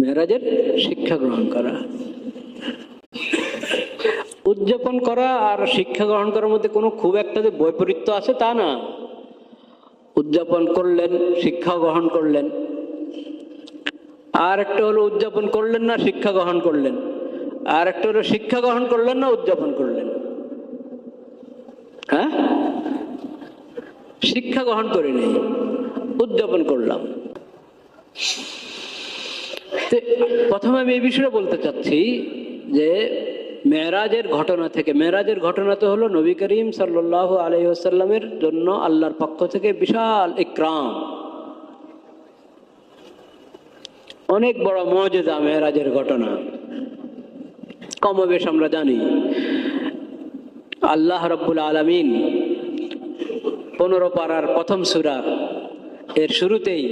মেয়েরাজের শিক্ষা গ্রহণ করা। উদযাপন করা আর শিক্ষা গ্রহণ করার মধ্যে কোনো খুব একটা যে বৈপরীত্য আছে তা না। উদযাপন করলেন, শিক্ষা গ্রহণ করলেন। আর একটা হলো উদযাপন করলেন না, শিক্ষা গ্রহণ করলেন। আর একটা হলো শিক্ষা গ্রহণ করলেন না, উদযাপন করলেন। হ্যাঁ? শিক্ষা গ্রহণ করে নেই, উদযাপন করলাম। প্রথমে আমি এই বিষয়টা বলতে চাচ্ছি যে মেয়েরাজের ঘটনা থেকে, মেয়েরাজের ঘটনা তো হলো নবী করিম সাল্লাহ আলহিহাসাল্লামের জন্য আল্লাহর পক্ষ থেকে বিশাল ইকরাম। অনেক বড় মজেদা মেয়েরাজের ঘটনা। কমবেশ আমরা জানি, আল্লাহ রব্বুল আলমিন পনেরো পাড়ার প্রথম সুরা এর শুরুতেই